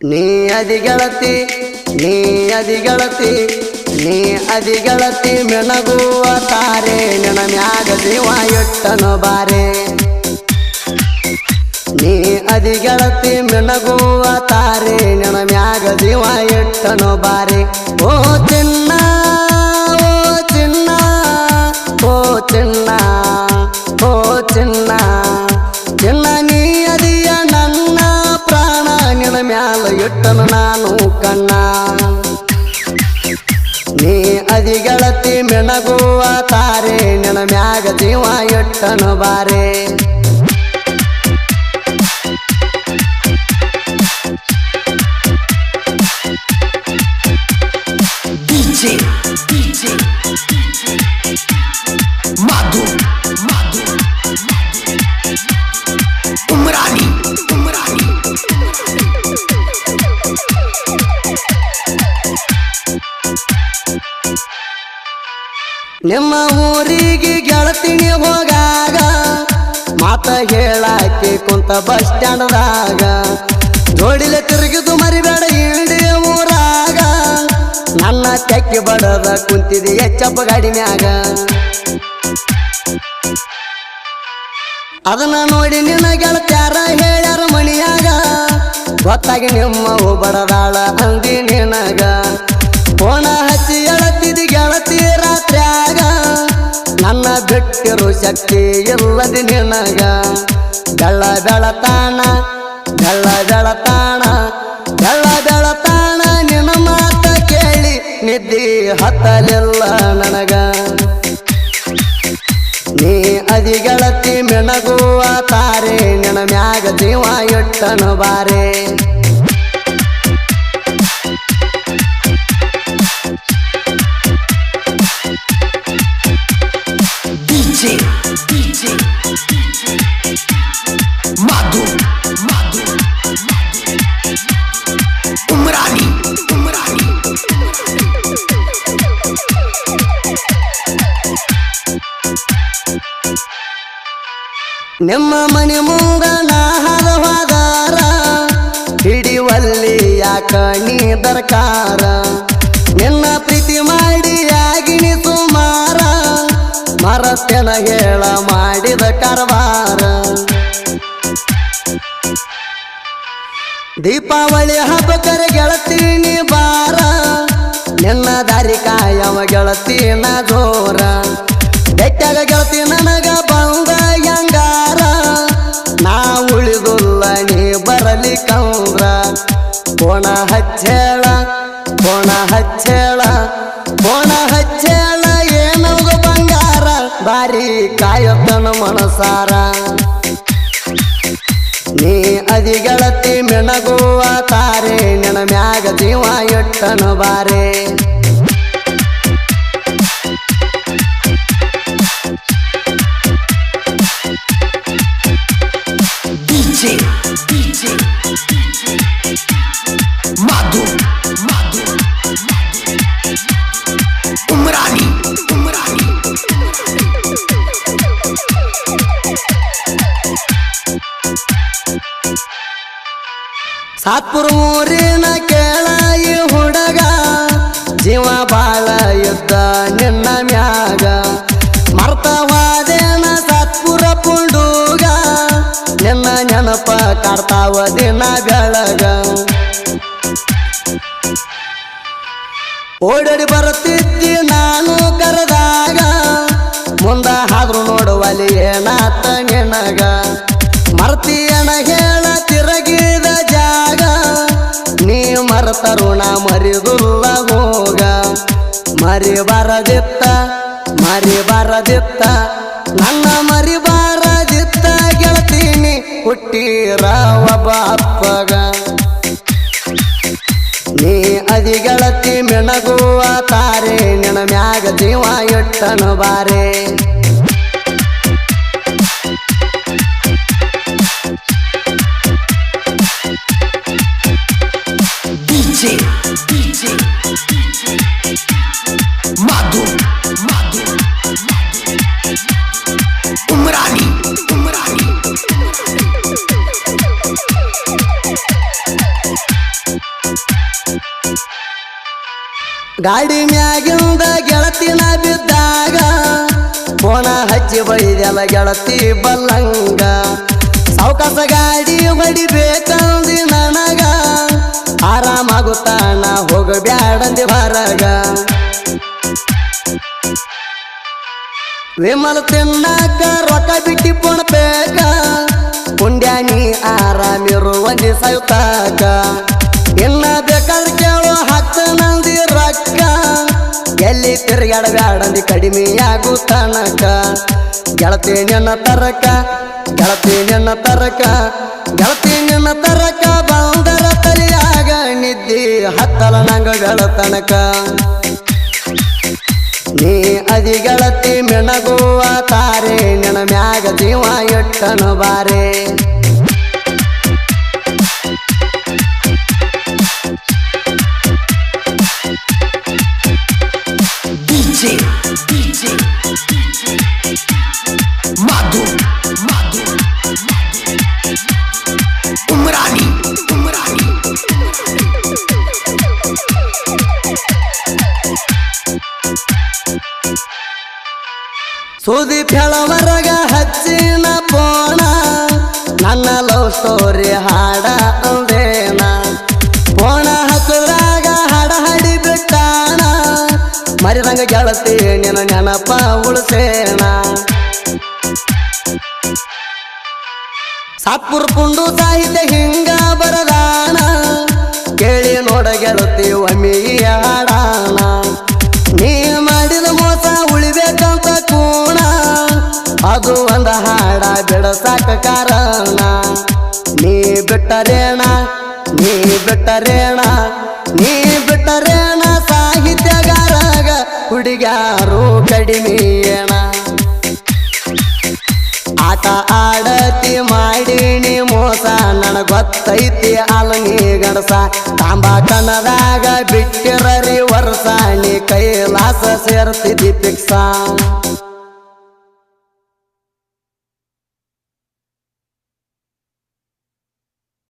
ನೀ ಅದಿಗಳತಿ ನೀ ಅದಿಗಳತಿ ನೀ ಅದಿಗಳತಿ ಮೆಣಗುವ ತಾರೆ, ನಿನ ಮ್ಯಾಗ ಜೀವ ಬಾರೆ. ನೀ ಅದಿಗಳತಿ ಮೆಣಗುವ ತಾರೆ, ನಿನ ಮ್ಯಾಗ ಜೀವ ಬಾರೆ. ಓ ಚಿನ್ನ ಓ ಚಿನ್ನ ಓ ಚಿನ್ನ ಓ ಚಿನ್ನ. ಚಿನ್ನ ನೀ ಅದಿಯ ನನ್ನ ಪ್ರಾಣ, ನಿನ ಮ್ಯಾಲ ಇಟ್ಟನು ನಾನು ಕಣ್ಣ. ನೀ ಅದಿಗಳತಿ ಮೆಣಗುವ ತಾರೆ ನಿನ ಮ್ಯಾಗ ಜೀವ ಇಟ್ಟನು ಬಾರೆ. ನಿಮ್ಮ ಊರಿಗೆ ಗೆಳತಿನಿ ಹೋಗಾಗ, ಮಾತ ಹೇಳಾಕಿ ಕುಂತ ಬಸ್ ಸ್ಟ್ಯಾಂಡ್ದಾಗ ನೋಡಿಲೆ ತಿರುಗಿದು ಮರಿಬೇಡ ಇಡೀ ಊರಾಗ, ನನ್ನ ತೆಕ್ಕಿ ಬಡದ ಕುಂತಿದಿ ಹೆಚ್ಚಪ್ಪ ಗಾಡಿ ಮ್ಯಾಗ. ಅದನ್ನ ನೋಡಿ ನಿನ್ನ ಗೆಳತ್ಯಾರ ಹೇಳ್ಯಾರ ಮಣಿಯಾಗ, ಗೊತ್ತಾಗಿ ನಿಮ್ಮ ಬಡದಾಳ ಅಂದಿ ನಿನಗ. ಫೋನ ನನ್ನ ಬಿಟ್ಟಿರು ಶಕ್ತಿ ಇಲ್ಲದಿ ನಿನಗ. ಬೆಳ್ಳ ಬೆಳತಾಣ ಬೆಳ್ಳ ಬೆಳತಾಣ ಬೆಳ್ಳ ಬೆಳತಾಣ ನಿನ್ನ ಮಾತ ಕೇಳಿ ನಿದ್ದಿ ಹತ್ತಲಿಲ್ಲ ನನಗ. ನೀ ಅದಿಗಳತಿ ಮೆಣಗುವ ತಾರೆ ನಿನ ಮ್ಯಾಗ ಜೀವ ಇಟ್ಟನು ಬಾರೆ. ನಿಮ್ಮ ಮನೆ ಮುಂದ ಹಲವಾದಾರ ಹಿಡಿಯುವಲ್ಲಿ ಯಾಕ ನೀ ದರ್ಕಾರ. ನಿನ್ನ ಪ್ರೀತಿ ಮಾಡಿ ಆಗಿಣಿ ಸುಮಾರ. ಮರತ್ಯನ ಹೇಳ ಮಾಡಿದ ಕರವಾರ. ದೀಪಾವಳಿ ಹಬ್ಬಕರೆ ಗೆಳತೀನಿ ಬಾರ. ನಿನ್ನ ದಾರಿ ಕಾಯವ ಗೆಳತೀನ ಜೋರ. ಹಚ್ಚೇಳ ಕೋಣ ಹಚ್ಚೇಳ ಕೋಣ ಹಚ್ಚೇಳ, ಏನವ್ಗ ಬಂಗಾರ, ಬಾರಿ ಕಾಯತನ ಮನಸಾರ. ನೀ ಅದಿಗಳತಿ ಮೆಣಗುವ ತಾರೆ ನಿನ ಮ್ಯಾಗ ಜೀವ ಇಟ್ಟನು ಬಾರೆ. ಸಾತ್ಪುರ ಊರಿನ ಕೇಳ ಈ ಹುಡುಗ, ಜೀವ ಬಾಳ ಯುದ್ಧ ನಿನ್ನ ಮ್ಯಾಗ. ಮರ್ತವಾದೇನ ಸಾತ್ಪುರ ಪುಂಡೂಗ, ನಿನ್ನ ನೆನಪ ಕಾಡ್ತಾವ ದಿನ ಬೆಳಗ. ಓಡಾಡಿ ಬರುತ್ತಿದ್ದಿ ನಾನು ಕರೆದಾಗ, ಮುಂದ ಹಾದ್ರು ನೋಡುವಲ್ಲಿ ಏನಾತ ನಿನಗ. ಮರ್ತಿಯನ ಹೇಳ ಮರತರುಣ ಮರಿದುಲ್ಲ ಹೋಗ. ಮರಿ ಬರದಿತ್ತ ಮರಿ ಬರದಿತ್ತ ನನ್ನ ಮರಿ ಬಾರದಿತ್ತ ಗೆಳತೀನಿ ಹುಟ್ಟಿರ ಒಬ್ಬ ಅಪ್ಪಗ ನೀ ಅದಿಗಳತಿ ಮೆಣಗುವ ತಾರೆ ನಿನ ಮ್ಯಾಗ ಜೀವ ಇಟ್ಟನು ಬಾರೆ. ಗಾಡಿ ಮ್ಯಾಗಿಂದ ಗೆಳತಿನ ಬಿದ್ದಾಗ, ಕೋಣ ಹಚ್ಚಿ ಬೈದೆಲ್ಲ ಗೆಳತಿ ಬಲ್ಲಂಗ. ಸಾವಕಾಸ ಗಾಡಿ ಹೊಡಿಬೇಕಂದಿ ನನಗ ಆರಾಮಾಗುತ್ತಾನ ಹೋಗಬ್ಯಾಡಂದಿ ಹೊರಗ ವಿಮಲ್ ತಿನ್ನಾಕ ರೊಕ್ಕ ಬಿಟ್ಟಿ ಪುಣ್ಬೇಕ ಪುಂಡ್ಯಾನಿ ಆರಾಮಿರುವ ಸಯುತಾಕ ಇನ್ನ ಬೇಕಾದ್ರೆ ಕೇಳು ಹತ್ತು ನಂದಿ ರೊಕ್ಕ. ಎಲ್ಲಿ ತಿರುಗಾಡಬೇಡಂದಿ ಕಡಿಮೆ ಆಗು ತನಕ. ಗೆಳತಿ ನಿನ್ನ ತರಕ, ಗೆಳತಿ ನಿನ್ನ ತರಕ, ಗೆಳತಿ ನಿನ್ನ ತರಕ ಬಂದರ ತಲಿಯಾಗ ನಿದ್ದಿ ಹತ್ತಲ ನಂಗ ಗೆಳತನಕ. ನೀ ಅದಿ ಗೆಳತಿ ಮೆಣಗುವ ತಾರೆ ನಿನ ಮ್ಯಾಗ ಜೀವ ಎಟ್ಟನು ಬಾರೆ. DJ, ಸುದಿ ಫೆಳವರಗ ಹಚ್ಚಿನ ಪೋಣ ನನ್ನ ಲವ್ ಸ್ಟೋರಿ ಹಾಡ ಅಂದೇನ. ಪೋಣ ಹಚ್ಚದ್ರಾಗ ಹಾಡ ಹಾಡಿ ಬಿಟ್ಟಾನ. ಮರಿದಂಗ ಗೆಳತಿ ನಿನ್ನ ನೆನಪ ಉಳಿಸೇನ. ಸಾತ್ಪುರ್ ಪುಂಡು ಸಾಹಿತ್ಯ ಹಿಂಗ ಬರದಾನ. ಕೇಳಿ ನೋಡ ಗೆಳತಿ ಒಮ್ಮಿಯ ಅದು ಒಂದ ಹಾಡ ಬಿಡಸಾಕ ಕಾರಣ. ನೀ ಬಿಟ್ಟರೇಣ ನೀ ಬಿಟ್ಟರೇಣ ನೀ ಬಿಟ್ಟರೇಣ ಸಾಹಿತ್ಯಗಾರಾಗ ಹುಡುಗ್ಯಾರು ಕಡಿಮೆ ಏಣ ಆಟ ಆಡತಿ ಮಾಡೀನಿ ಮೋಸ, ನನ ಗೊತ್ತೈತಿ ಅಲನಿ ಗಣಸ ತಾಂಬ ಕಣದಾಗ ಬಿಟ್ಟಿರರಿ ವರ್ಷ, ನೀ ಕೈಲಾಸ ಸೇರ್ತಿದ್ದಿ ಪಿಕ್ಸ.